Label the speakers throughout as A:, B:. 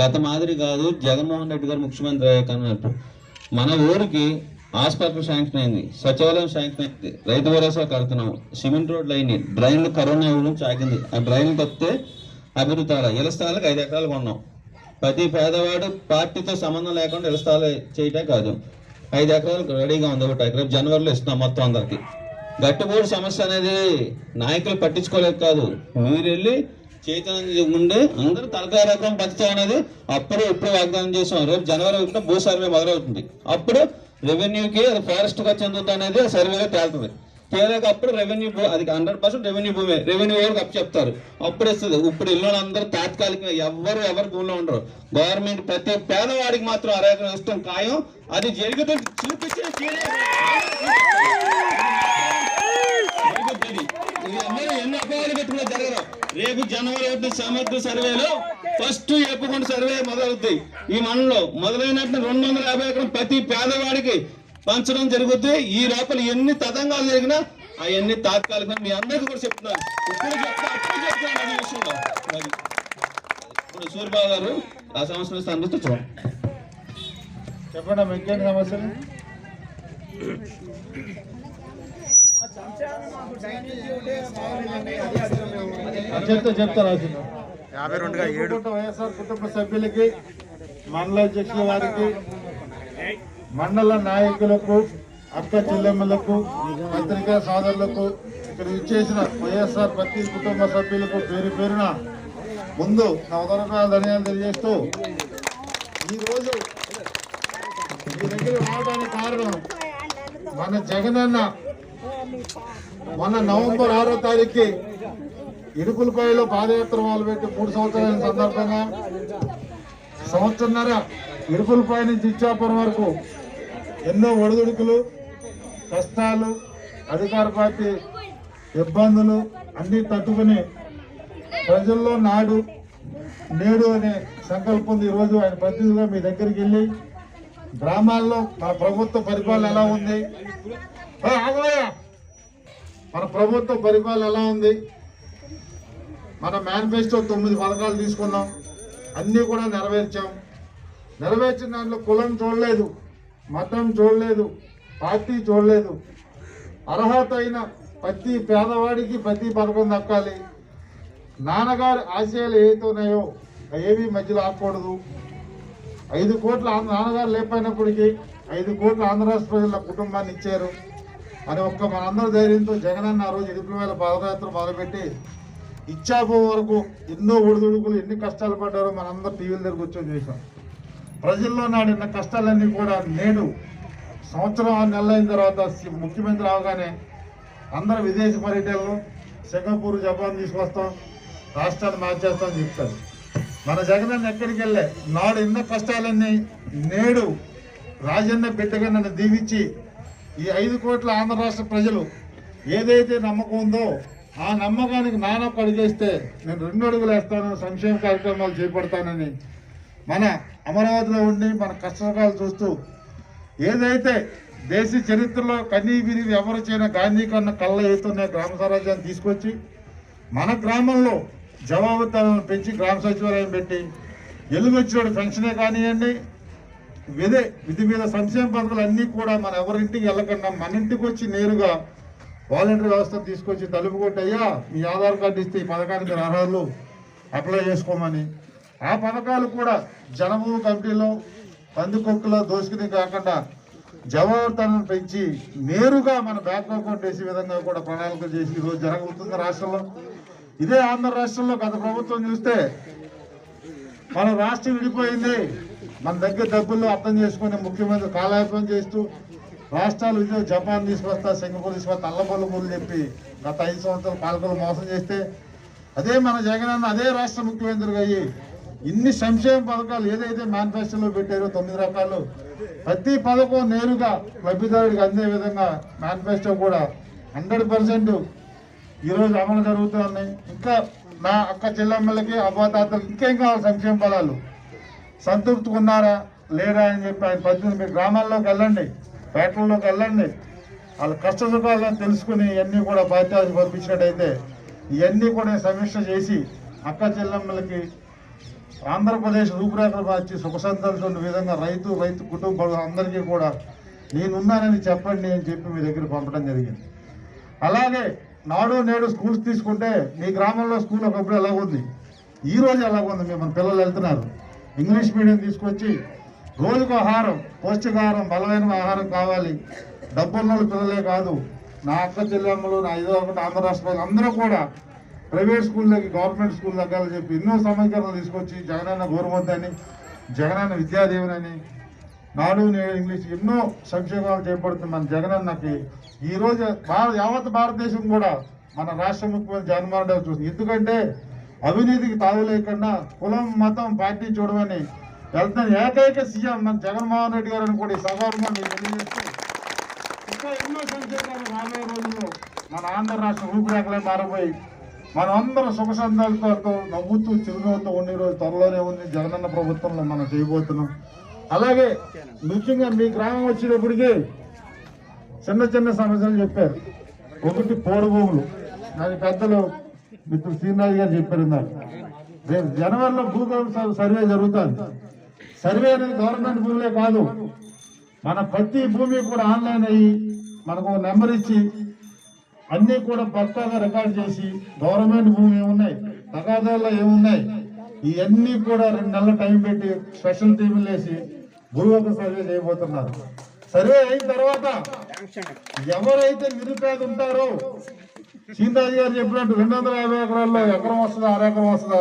A: గత మాదిరి కాదు జగన్మోహన్ రెడ్డి గారు ముఖ్యమంత్రి అయ్యాక అన్నట్టు మన ఊరికి హాస్పిటల్ శాంక్షన్ అయింది సచివాలయం శాంక్షన్ అయింది రైతు భరోసా కడుతున్నాం సిమెంట్ రోడ్లు అయినాయి డ్రైన్లు కరోనా ఇవ్వడం చాకింది ఆ డ్రైన్లు తప్పితే అభివృద్ధి ఇళ్ళ స్థలాలకు ఐదు ఎకరాలు కొన్నాం. ప్రతి పేదవాడు పార్టీతో సంబంధం లేకుండా ఇళ్ళ స్థలాలు చేయటం కాదు. ఐదు ఎకరాలు రెడీగా ఉంది ఒకటి ఎకరం. జనవరిలో ఇస్తున్నాం మొత్తం అందరికి. గట్టుబోడు సమస్య అనేది నాయకులు పట్టించుకోలేదు కాదు. మీరు వెళ్ళి చైతన్యం ఉండి అందరూ తలకాయ రకం బతుకుతాం అనేది అప్పుడు ఇప్పుడు వాగ్దానం చేసాం రేపు జనవరి ఒకటిన భూ సర్వే మొదలవుతుంది. అప్పుడు రెవెన్యూకి అది ఫారెస్ట్గా చెందుతుంది అనేది సర్వేలో తేలుతుంది. తేలేక అప్పుడు రెవెన్యూ అది హండ్రెడ్ పర్సెంట్ రెవెన్యూ భూమి. రెవెన్యూ వాళ్ళకి అప్పు చెప్తారు. అప్పుడు ఇస్తుంది ఇప్పుడు ఇల్లు అందరూ తాత్కాలికంగా ఎవరు ఎవరు భూమిలో ఉండరు. గవర్నమెంట్ ప్రతి పేదవాడికి మాత్రం అరేకం ఇష్టం ఖాయం. అది జరుగుతుంది చూపించిన జరుగుతుంది. ఇది. అందరూ ఎన్ని అపోహలు పెట్టుకున్నా రేపు జనవరి ఒకటి సమర్థ సర్వేలో ఫస్ట్ ఎప్పుకొండ సర్వే మొదలవుద్ది. ఈ మనలో మొదలైనట్టు రెండు వందల యాభై ఎకరం ప్రతి పేదవాడికి పంచడం జరుగుద్ది. ఈ లోపల ఎన్ని తతంగాలు జరిగినా అవన్నీ తాత్కాలికంగా మీ అందరికీ కూడా చెప్తున్నాను. ఇప్పుడు చెప్తా అప్పుడు చెప్తాను విషయంలో. ఇప్పుడు సూర్యబాబు గారు ఆ సంవత్సరం అందిస్తూ చూడండి.
B: చెప్పండి అమ్మా, ఇంకేంటి సమస్యలు? చెప్తా చెప్తా
C: యాభై రెండుగా ఏడు.
B: కుటుంబ వైఎస్ఆర్ కుటుంబ సభ్యులకి మండల అధ్యక్షుల వారికి మండల నాయకులకు అక్క చెల్లెమ్మలకు పత్రికా సోదరులకు ఇక్కడ ఇచ్చేసిన వైఎస్ఆర్ ప్రతి కుటుంబ సభ్యులకు పేరు పేరున ముందు నా ధన్యాలు తెలియజేస్తూ ఈరోజు మీ దగ్గర రావడానికి కారణం మన జగనన్న మొన్న నవంబర్ ఆరో తారీఖుకి ఇరుకులపాయలో పాదయాత్ర మొదలుపెట్టి మూడు సంవత్సరాల సందర్భంగా సంవత్సరన్నర ఇరుకులపాయ నుంచి ఇచ్చాపురం వరకు ఎన్నో ఒడిదుడుకులు కష్టాలు అధికార పార్టీ ఇబ్బందులు అన్నీ తట్టుకుని ప్రజల్లో నాడు నేడు అనే సంకల్పం ఈరోజు ఆయన ప్రతినిధిగా మీ దగ్గరికి వెళ్ళి గ్రామాల్లో మన ప్రభుత్వ పరిపాలన ఎలా ఉంది? ఏ, మన ప్రభుత్వ పరిపాలన ఎలా ఉంది? మన మేనిఫెస్టో తొమ్మిది పథకాలు తీసుకున్నాం. అన్నీ కూడా నెరవేర్చాం. నెరవేర్చిన దాంట్లో కులం చూడలేదు మతం చూడలేదు పార్టీ చూడలేదు. అర్హత అయిన ప్రతి పేదవాడికి ప్రతి పథకం దక్కాలి. నాన్నగారి ఆశయాలు ఏవైతే ఉన్నాయో ఏవి మధ్యలో ఆగకూడదు ఐదు కోట్ల ఆంధ్ర- నాన్నగారు లేకపోయినప్పటికీ ఐదు కోట్లు ఆంధ్ర రాష్ట్ర ప్రజల కుటుంబాన్ని ఇచ్చారు. అని ఒక్క మనందరి ధైర్యంతో జగనన్న ఆ రోజు ఎదుపుల వేల పాదయాత్ర మొదలుపెట్టి ఇచ్చాపో వరకు ఎన్నో ఒడిదుడుకులు ఎన్ని కష్టాలు పడ్డారో మనందరూ టీవీల దగ్గర కూర్చొని చూసాం. ప్రజల్లో నాడిన కష్టాలన్నీ కూడా నేడు సంవత్సరం ఆరు నెలలైన తర్వాత ముఖ్యమంత్రి అవగానే అందరూ విదేశీ పర్యటనలు సింగపూర్ జపాన్ తీసుకొస్తాం రాష్ట్రాన్ని మార్చేస్తామని చెప్తారు. మన జగనన్న ఎక్కడికి వెళ్ళే నాడు ఎన్న కష్టాలన్నీ నేడు రాజన్న బిడ్డగా నన్ను దీవించి ఈ ఐదు కోట్ల ఆంధ్ర రాష్ట్ర ప్రజలు ఏదైతే నమ్మకం ఉందో ఆ నమ్మకానికి నానొక్క అడిగేస్తే నేను రెండు అడుగులు వేస్తాను సంక్షేమ కార్యక్రమాలు చేపడతానని. మన అమరావతిలో ఉండి మన కష్టసుఖాలు చూస్తూ ఏదైతే దేశ చరిత్రలో కనీ విరిగి ఎవరు చేయని గాంధీ కన్నా కళ్ళ ఎత్తున్న గ్రామ స్వరాజ్యాన్ని తీసుకొచ్చి మన గ్రామంలో జవాబుదారులను పెంచి గ్రామ సచివాలయం పెట్టి ఎలుగొచ్చినోడు పెన్షనే కానివ్వండి విధే విధి మీద సంక్షేమ పథకాలు అన్నీ కూడా మన ఎవరింటికి వెళ్ళకుండా మన ఇంటికి వచ్చి నేరుగా వాలంటీర్ వ్యవస్థ తీసుకొచ్చి తలుపు కొట్టయ్యా మీ ఆధార్ కార్డు ఇస్తే ఈ పథకానికి మీరు అర్హులు అప్లై చేసుకోమని. ఆ పథకాలు కూడా జనభూమి కమిటీలో పందికొక్కులో దోసుకుని కాకుండా జవాబుదారులను పెంచి నేరుగా మన బ్యాంక్ అకౌంట్ వేసే విధంగా కూడా ప్రణాళిక చేసి ఈరోజు జరగబోతుంది రాష్ట్రంలో. ఇదే ఆంధ్ర రాష్ట్రంలో గత ప్రభుత్వం చూస్తే మన రాష్ట్రం విడిపోయింది. మన దగ్గర డబ్బులు అర్థం చేసుకుని ముఖ్యమంత్రి కాలయాపన చేస్తూ రాష్ట్రాలు ఇదే జపాన్ తీసుకొస్తా సింగపూర్ తీసుకొస్తా అల్లబొల్ల చెప్పి గత ఐదు సంవత్సరాలు పాలకులు మోసం చేస్తే అదే మన జగనన్న అదే రాష్ట్ర ముఖ్యమంత్రిగా అయ్యి ఇన్ని సంక్షేమ పథకాలు ఏదైతే మేనిఫెస్టోలో పెట్టారో తొమ్మిది రకాలు ప్రతి పథకం నేరుగా లబ్ధిదారుడికి అందే విధంగా మేనిఫెస్టో కూడా హండ్రెడ్ పర్సెంట్ ఈరోజు అమలు ఉన్నాయి. ఇంకా నా అక్క చెల్లెమ్మలకి అవ్వాతాతలకు ఇంకేం కావాలి సంక్షేమ ఫలాలు? సంతృప్తిగా ఉన్నారా లేరా అని చెప్పి ఆయన పద్దెనిమిది మీరు గ్రామాల్లోకి వెళ్ళండి పేటల్లోకి వెళ్ళండి. వాళ్ళ కష్ట సుఖాలను తెలుసుకుని ఇవన్నీ కూడా బాధ్యత పంపించినట్టయితే ఇవన్నీ కూడా సమీక్ష చేసి అక్క చెల్లెమ్మలకి ఆంధ్రప్రదేశ్ రూపురేఖలు మార్చి సుఖ సంతలతో ఉన్న విధంగా రైతు రైతు కుటుంబాలు అందరికీ కూడా నేనున్నానని చెప్పండి అని చెప్పి మీ దగ్గర పంపడం జరిగింది. అలాగే నాడు నేడు స్కూల్స్ తీసుకుంటే మీ గ్రామంలో స్కూల్ ఒకప్పుడు ఎలాగుంది? ఉంది ఎలాగుంది రోజు ఉంది మన పిల్లలు వెళ్తున్నారు. ఇంగ్లీష్ మీడియం తీసుకొచ్చి రోజుకు ఆహారం పౌష్టికాహారం బలమైన ఆహారం కావాలి. డబ్బున్న పిల్లలే కాదు. నా అక్క చెల్లెమ్మలు నా ఇదో ఒకటి ఆంధ్ర రాష్ట్రాలు అందరూ కూడా ప్రైవేట్ స్కూళ్ళకి గవర్నమెంట్ స్కూల్ దగ్గర చెప్పి ఎన్నో సమీకరణలు తీసుకొచ్చి జగనన్న గౌరవద్దని జగనన్న విద్యాదేవునని నాడు నేడు ఇంగ్లీష్ ఎన్నో సంక్షేమాలు చేపడుతుంది మన జగనన్నకి ఈ రోజు భారత యావత్ భారతదేశం కూడా మన రాష్ట్ర ముఖ్యమంత్రి జగన్మోహన్ రెడ్డి చూస్తుంది ఎందుకంటే అవినీతికి తావు లేకుండా కులం మతం పార్టీ చూడమని వెళ్తున్న ఏకైక సీఎం మన జగన్మోహన్ రెడ్డి గారిని కూడా ఈ సభారంగా మీకు తెలియజేస్తూ ఇంకా ఎన్నో సంక్షేమాలు రాబోయే రోజుల్లో మన ఆంధ్ర రాష్ట్ర రూపురేఖలే మారిపోయి మనం అందరం సుఖ సందాలతో నవ్వుతూ చిరునవ్వుతూ ఉండే రోజు త్వరలోనే ఉంది. జగనన్న ప్రభుత్వంలో మనం చేయబోతున్నాం. అలాగే ముఖ్యంగా మీ గ్రామం వచ్చేటప్పటికి చిన్న చిన్న సమస్యలు చెప్పారు. ఒకటి పోడు భూములు అది పెద్దలు మిత్రుడు శ్రీనాథ్ గారు చెప్పారు ఇందాక. రేపు జనవరిలో భూగోళ సర్వే జరుగుతుంది. సర్వే అనేది గవర్నమెంట్ భూములే కాదు. మన ప్రతి భూమి కూడా ఆన్లైన్ అయ్యి మనకు ఒక నెంబర్ ఇచ్చి అన్నీ కూడా పక్కాగా రికార్డ్ చేసి గవర్నమెంట్ భూమి ఏమున్నాయి? తగాదాల్లో ఏమున్నాయి? ఇవన్నీ కూడా రెండు నెలల టైం పెట్టి స్పెషల్ టీములు వేసి భూమి సర్వే చేయబోతున్నారు. సర్వే అయిన తర్వాత ఎవరైతే నిరుపేద ఉంటారో సీతాజీ గారు చెప్పినట్టు రెండు వందల యాభై ఎకరాల్లో ఎకరం వస్తుందా అరెకరం వస్తుందా?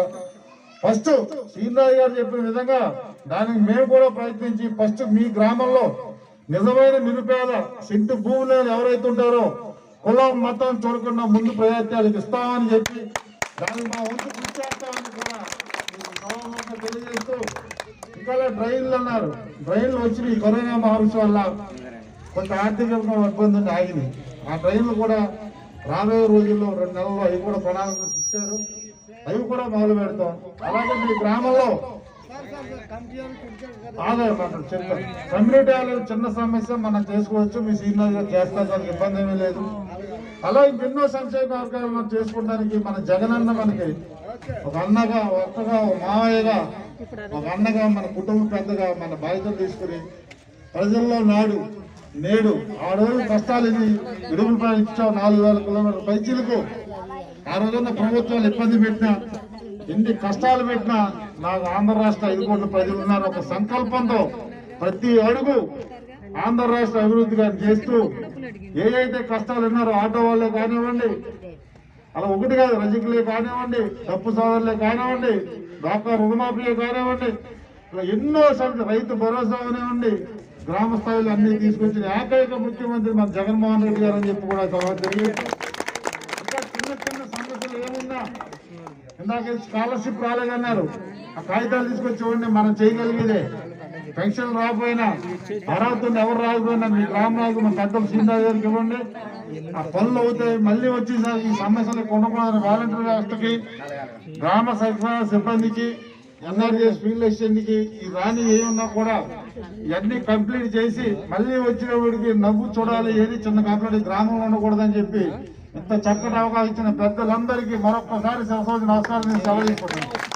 B: ఫస్ట్ సీతాజీ గారు చెప్పిన విధంగా దానికి మేము కూడా ప్రయత్నించి ఫస్ట్ మీ గ్రామంలో నిజమైన నిరుపేద సింటు భూములు ఎవరైతే ఉంటారో కులం మతం చూడకుండా ముందు ప్రయత్నాలకు ఇస్తామని చెప్పి దానికి మా వంతు కృషి చేస్తామని కూడా తెలియజేస్తూ ఇంకా డ్రైన్లు అన్నారు. డ్రైన్లు వచ్చిన ఈ కరోనా మహమ్మారి వల్ల కొంత ఆర్థికంగా ఇబ్బంది ఆగింది. ఆ ట్రైన్లు కూడా రాబోయే రోజుల్లో రెండు నెలల్లో అవి కూడా ప్రణాళిక ఇచ్చారు. అవి కూడా మొదలు పెడతాం. అలాగే మీ గ్రామంలో ఆదాయం మనం చెప్తాం. కమ్యూనిటీ హాల్ చిన్న సమస్య మనం చేసుకోవచ్చు. మీ సీనియర్ చేస్తా దానికి ఇబ్బంది ఏమీ లేదు. అలాగే ఎన్నో సంక్షేమ కార్యక్రమాలు మనం చేసుకోవడానికి మన జగనన్న మనకి ఒక అన్నగా ఒక్కగా ఒక మావయ్యగా ఒక అన్నగా మన కుటుంబ పెద్దగా మన బాధ్యతలు తీసుకుని ప్రజల్లో నాడు నేడు ఆ రోజు కష్టాలు ఇది విడుదల పైన నాలుగు వేల కిలోమీటర్ల పైచీలకు. ఆ రోజున ప్రభుత్వాలు ఇబ్బంది పెట్టినా ఎన్ని కష్టాలు పెట్టినా నాకు ఆంధ్ర రాష్ట్ర ఐదు కోట్ల ప్రజలు ఉన్నారు. ఒక సంకల్పంతో ప్రతి అడుగు ఆంధ్ర రాష్ట్ర అభివృద్ధిగా చేస్తూ ఏదైతే కష్టాలు ఉన్నారో ఆటో వాళ్ళే కానివ్వండి అలా ఒకటి కాదు రజకులే కానివ్వండి తప్పు సోదరులే కానివ్వండి డాక్టర్ రుణమాఫీలే కానివ్వండి ఇలా ఎన్నో సార్లు రైతు భరోసా కానివ్వండి గ్రామ స్థాయిలో అన్ని తీసుకొచ్చిన ఏకైక ముఖ్యమంత్రి మన జగన్మోహన్ రెడ్డి గారు అని చెప్పి కూడా సభ తెలియదు ఇంకా చిన్న చిన్న సమస్యలు ఏమున్నా? ఇందాక స్కాలర్షిప్ రాలేదన్నారు ఆ కాగితాలు తీసుకొచ్చి మనం చేయగలిగేదే. పెన్షన్ రాకపోయినా అర్హత ఎవరు రాకపోయినా మీ రామరాజు మన పెద్దలు సీనియర్ గారికి ఇవ్వండి. ఆ పనులు అవుతాయి మళ్ళీ వచ్చేసరికి ఈ సమస్యలు కొనకూడదని వాలంటీర్ వ్యవస్థకి గ్రామ సచివాలయ సిబ్బందికి ఎన్ఆర్జీఎస్ ఫీల్డ్ అసిస్టెంట్కి ఈ రాని ఏమున్నా కూడా ఇవన్నీ కంప్లీట్ చేసి మళ్ళీ వచ్చినప్పటికి నవ్వు చూడాలి ఏది చిన్న కంప్లీట్ గ్రామంలో ఉండకూడదని చెప్పి ఇంత చక్కటి అవకాశం ఇచ్చిన పెద్దలందరికీ మరొక్కసారి సరస్వతి నమస్కారం నేను సెలవు